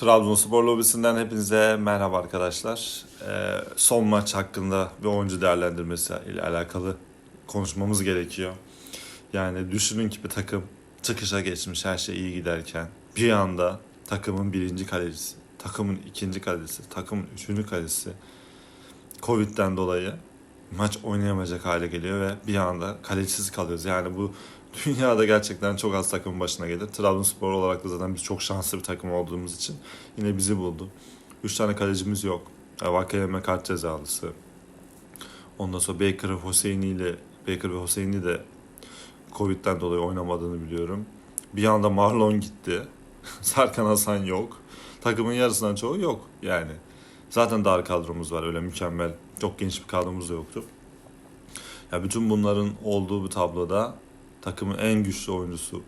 Trabzonspor lobisinden hepinize merhaba arkadaşlar. Ee, son maç hakkında bir oyuncu değerlendirmesi ile alakalı konuşmamız gerekiyor. Yani düşünün ki bir takım çıkışa geçmiş her şey iyi giderken bir anda takımın birinci kalecisi, takımın ikinci kalecisi, takımın üçüncü kalecisi Covid'den dolayı maç oynayamayacak hale geliyor ve bir anda kalecisiz kalıyoruz. Yani bu dünyada gerçekten çok az takımın başına gelir. Trabzonspor olarak da zaten biz çok şanslı bir takım olduğumuz için yine bizi buldu. Üç tane kalecimiz yok. Vakayeme kart cezalısı. Ondan sonra Baker ve Hüseyin'i ile Baker ve Hüseyin'i de Covid'den dolayı oynamadığını biliyorum. Bir anda Marlon gitti. Serkan Hasan yok. Takımın yarısından çoğu yok yani. Zaten dar kadromuz var öyle mükemmel. Çok geniş bir kadromuz da yoktu. Ya bütün bunların olduğu bir tabloda takımın en güçlü oyuncusu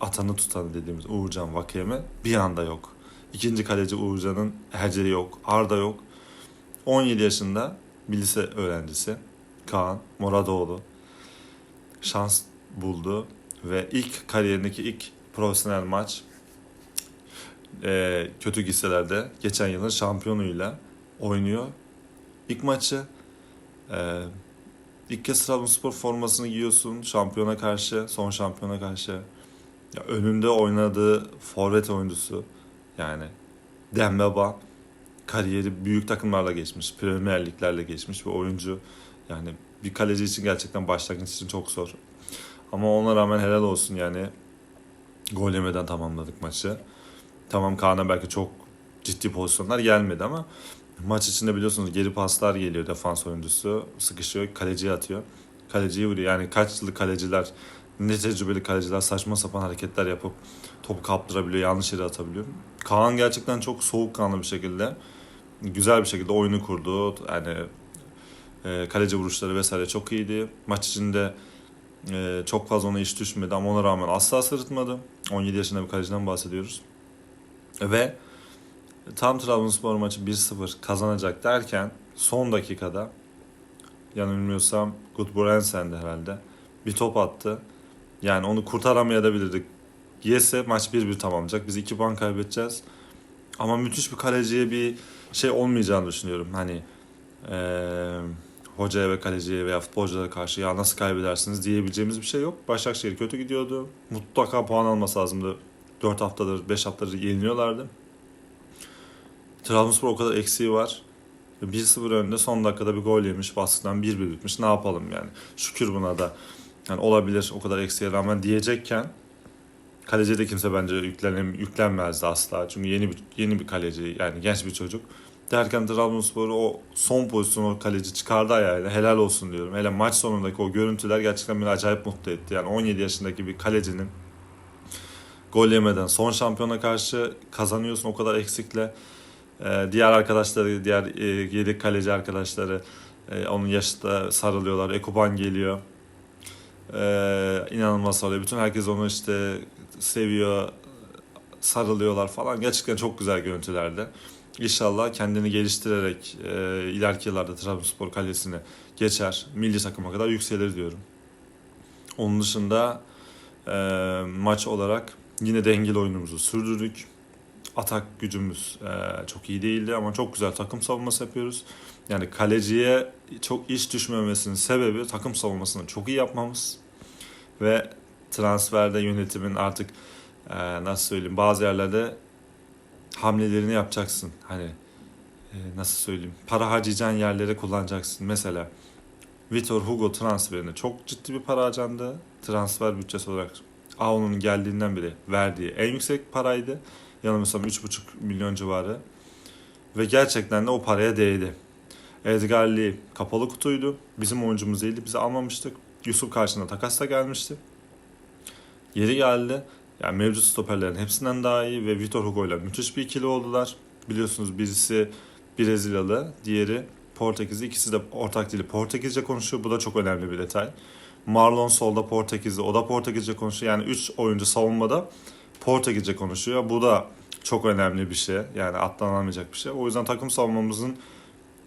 atanı tutanı dediğimiz Uğurcan Vakayeme bir anda yok. İkinci kaleci Uğurcan'ın Erce'yi yok, Arda yok. 17 yaşında bir lise öğrencisi Kaan Moradoğlu şans buldu ve ilk kariyerindeki ilk profesyonel maç e, kötü hisselerde geçen yılın şampiyonuyla oynuyor. İlk maçı e, ilk kez Trabzonspor formasını giyiyorsun şampiyona karşı, son şampiyona karşı. Ya önünde oynadığı forvet oyuncusu yani Dembaba kariyeri büyük takımlarla geçmiş, Premier Liglerle geçmiş bir oyuncu. Yani bir kaleci için gerçekten başlangıç için çok zor. Ama ona rağmen helal olsun yani gol yemeden tamamladık maçı. Tamam Kaan'a belki çok ciddi pozisyonlar gelmedi ama maç içinde biliyorsunuz geri paslar geliyor defans oyuncusu sıkışıyor kaleciye atıyor. Kaleciyi vuruyor yani kaç yıllık kaleciler ne tecrübeli kaleciler saçma sapan hareketler yapıp topu kaptırabiliyor yanlış yere atabiliyor. Kaan gerçekten çok soğukkanlı bir şekilde güzel bir şekilde oyunu kurdu. Yani e, kaleci vuruşları vesaire çok iyiydi. Maç içinde e, çok fazla ona iş düşmedi ama ona rağmen asla sırıtmadı. 17 yaşında bir kaleciden bahsediyoruz. Ve tam Trabzonspor maçı 1-0 kazanacak derken son dakikada yanılmıyorsam Gudbrandsen'di herhalde. Bir top attı. Yani onu kurtaramayabilirdik. Yese maç 1-1 tamamlayacak. Biz 2 puan kaybedeceğiz. Ama müthiş bir kaleciye bir şey olmayacağını düşünüyorum. Hani eee hocaya ve kaleciye veya futbolculara karşı ya nasıl kaybedersiniz diyebileceğimiz bir şey yok. Başakşehir kötü gidiyordu. Mutlaka puan alması lazımdı. 4 haftadır, 5 haftadır yeniliyorlardı. Trabzonspor o kadar eksiği var. 1-0 önde son dakikada bir gol yemiş. Baskıdan 1-1 bitmiş. Ne yapalım yani? Şükür buna da. Yani olabilir o kadar eksiğe rağmen diyecekken kaleciye de kimse bence yüklenem, yüklenmezdi asla. Çünkü yeni bir, yeni bir kaleci yani genç bir çocuk. Derken Trabzonspor'u o son pozisyonu kaleci çıkardı ayağıyla. Helal olsun diyorum. Hele maç sonundaki o görüntüler gerçekten beni acayip mutlu etti. Yani 17 yaşındaki bir kalecinin gol yemeden son şampiyona karşı kazanıyorsun o kadar eksikle. Ee, diğer arkadaşları, diğer e, yedek kaleci arkadaşları e, onun yaşta sarılıyorlar. Ekuban geliyor. Ee, inanılmaz sarılıyor. Bütün herkes onu işte seviyor, sarılıyorlar falan. Gerçekten çok güzel görüntülerde. İnşallah kendini geliştirerek e, ileriki yıllarda Trabzonspor kalesini geçer. Milli takıma kadar yükselir diyorum. Onun dışında e, maç olarak yine dengeli oyunumuzu sürdürdük. Atak gücümüz e, çok iyi değildi ama çok güzel takım savunması yapıyoruz. Yani kaleciye çok iş düşmemesinin sebebi takım savunmasını çok iyi yapmamız ve transferde yönetimin artık e, nasıl söyleyeyim bazı yerlerde hamlelerini yapacaksın. Hani e, nasıl söyleyeyim para harcayacağın yerlere kullanacaksın. Mesela Vitor Hugo transferine çok ciddi bir para harcandı. Transfer bütçesi olarak Ao'nun geldiğinden beri verdiği en yüksek paraydı. Yanılmıyorsam 3,5 milyon civarı. Ve gerçekten de o paraya değdi. Edgar Lee kapalı kutuydu. Bizim oyuncumuz değildi. Bizi almamıştık. Yusuf karşısında takasla gelmişti. Yeri geldi. Yani mevcut stoperlerin hepsinden daha iyi ve Vitor Hugo ile müthiş bir ikili oldular. Biliyorsunuz birisi Brezilyalı, diğeri Portekizli. İkisi de ortak dili Portekizce konuşuyor. Bu da çok önemli bir detay. Marlon solda Portekizli, o da Portekizce konuşuyor. Yani 3 oyuncu savunmada Portekizce konuşuyor. Bu da çok önemli bir şey. Yani atlanamayacak bir şey. O yüzden takım savunmamızın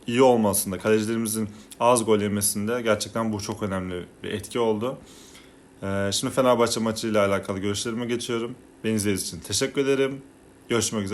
iyi olmasında, kalecilerimizin az gol yemesinde gerçekten bu çok önemli bir etki oldu. Ee, şimdi Fenerbahçe maçıyla alakalı görüşlerime geçiyorum. Beni izlediğiniz için teşekkür ederim. Görüşmek üzere.